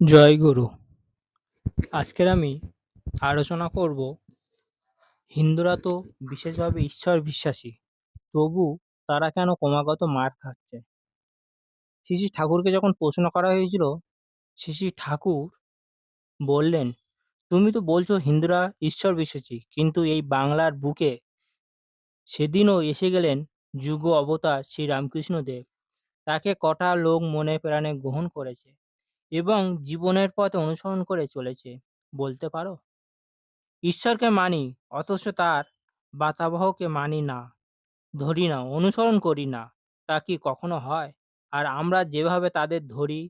জয় গুরু। আজকের আমি আলোচনা করব হিন্দুরা তো বিশেষভাবে ঈশ্বর বিশ্বাসী, তবু তারা কেন ক্রমাগত মার খাচ্ছে? শ্রী ঠাকুরকে যখন প্রশ্ন করা হয়েছিল শ্রী ঠাকুর বললেন, তুমি তো বলছো হিন্দুরা ঈশ্বর বিশ্বাসী, কিন্তু এই বাংলার বুকে সেদিনও এসে গেলেন যুগ অবতার শ্রী রামকৃষ্ণ দেব তাকে কটা লোক মনে প্রাণে গ্রহণ করেছে? এবং জীবনের পথে অনুসরণ করে চলেছে, বলতে পারো? ঈশ্বরকে মানি, অথচ তার বাতাবহকে মানি না, ধরি না, অনুসরণ করি না, তা কি কখনো হয়? আর আমরা যেভাবে তাদের ধরি,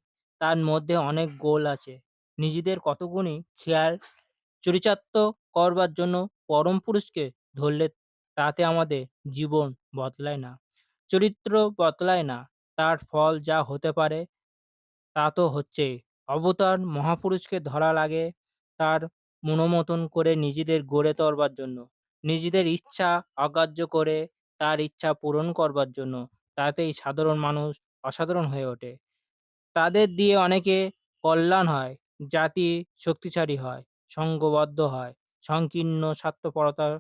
তার মধ্যে অনেক গোল আছে। নিজেদের কতগুণি খেয়াল চরিতার্থ করবার জন্য পরম পুরুষকে ধরলে তাতে আমাদের জীবন বদলায় না। চরিত্র বদলায় না, তার ফল যা হতে পারে তা তো হচ্ছে অবতার মহাপুরুষকে ধরা লাগে তার মনোমতন করে নিজেদের গড়ে তোলবার জন্য। নিজেদের ইচ্ছা অগ্রাহ্য করে তার ইচ্ছা পূরণ করবার জন্য। তাতেই সাধারণ মানুষ অসাধারণ হয়ে ওঠে। তাদের দিয়ে অনেকে কল্যাণ হয়, জাতি শক্তিশালী হয় সঙ্গবদ্ধ হয়, সংকীর্ণ স্বার্থপরতার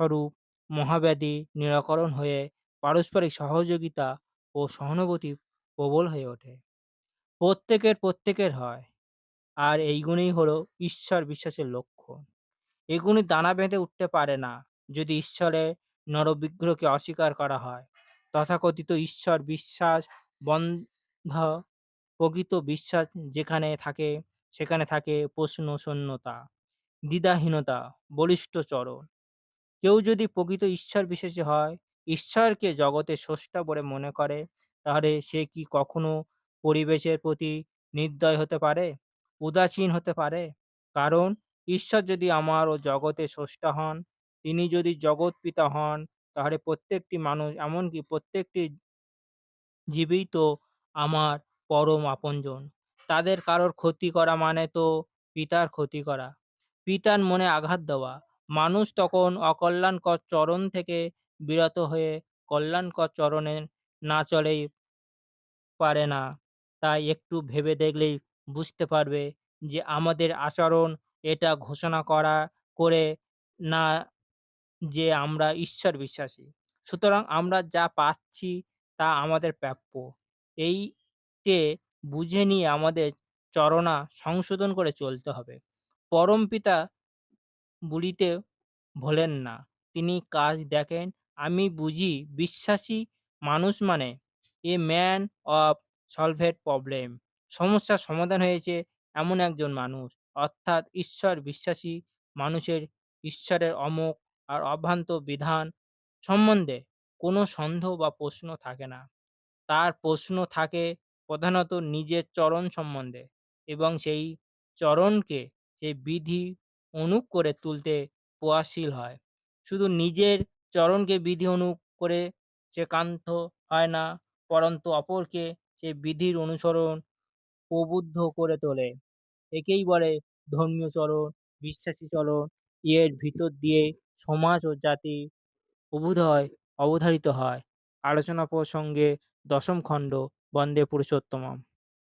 স্বরূপ মহাব্যাধি নিরাকরণ হয়ে পারস্পরিক সহযোগিতা ও সহানুভূতি প্রবল হয়ে ওঠে। প্রত্যেকের প্রত্যেকের হয়। আর এইগুলোই হলো ঈশ্বর বিশ্বাসের লক্ষ্য। এগুলি দানা বেঁধে উঠতে পারে না যদি ঈশ্বরের নরবিগ্রহকে অস্বীকার করা হয়। তথাকথিত ঈশ্বর বিশ্বাস, বন্ধ, প্রকৃত বিশ্বাস যেখানে থাকে, সেখানে থাকে প্রশ্ন শূন্যতা, দ্বিধাহীনতা, বলিষ্ঠ চরণ। কেউ যদি প্রকৃত ঈশ্বর বিশ্বাসী হয়, ঈশ্বরকে জগতে স্রষ্টা বলে মনে করে, তাহলে সে কি কখনো পরিবেশের প্রতি নির্দয় হতে পারে, উদাসীন হতে পারে। কারণ ঈশ্বর যদি আমার ও জগতে স্রষ্টা হন, তিনি যদি জগৎ পিতা হন, তাহলে প্রত্যেকটি মানুষ, এমনকি প্রত্যেকটি জীবই তো আমার পরম আপনজন। তাদের কারোর ক্ষতি করা মানে তো পিতার ক্ষতি করা। পিতার মনে আঘাত দেওয়া। মানুষ তখন অকল্যাণকর চরণ থেকে বিরত হয়ে কল্যাণকর চরণে না চলেই পারে না। তাই একটু ভেবে দেখলেই বুঝতে পারবে যে আমাদের আচরণ, এটা ঘোষণা করা করে না যে আমরা ঈশ্বর বিশ্বাসী। সুতরাং আমরা যা পাচ্ছি তা আমাদের প্রাপ্য। এইটে বুঝে নিয়ে আমাদের চরণা সংশোধন করে চলতে হবে। পরম পিতা বুড়িতে ভোলেন না। তিনি কাজ দেখেন, আমি বুঝি বিশ্বাসী মানুষ মানে a man of solved problem সমস্যার সমাধান হয়েছে এমন একজন মানুষ। অর্থাৎ ঈশ্বর বিশ্বাসী মানুষের ঈশ্বরের অমোক আর অভ্রান্ত বিধান সম্বন্ধে কোনো সন্দেহ বা প্রশ্ন থাকে না। তার প্রশ্ন থাকে প্রধানত নিজের চরণ সম্বন্ধে এবং সেই চরণকে, সেই বিধি অনুক করে তুলতে প্রয়াসশীল হয়। শুধু নিজের চরণকে বিধি অনুক করে সে কান্ত হয় না, পরন্তু অপরকে সে বিধির অনুসরণ প্রবুদ্ধ করে তোলে। একেই বলে ধর্মীয় চরণ, বিশ্বাসী চরণ। এর ভিতর দিয়ে সমাজ ও জাতি অবুধয় অবধারিত হয়। আলোচনা প্রসঙ্গে দশম খণ্ড, বন্দে পুরুষোত্তমম।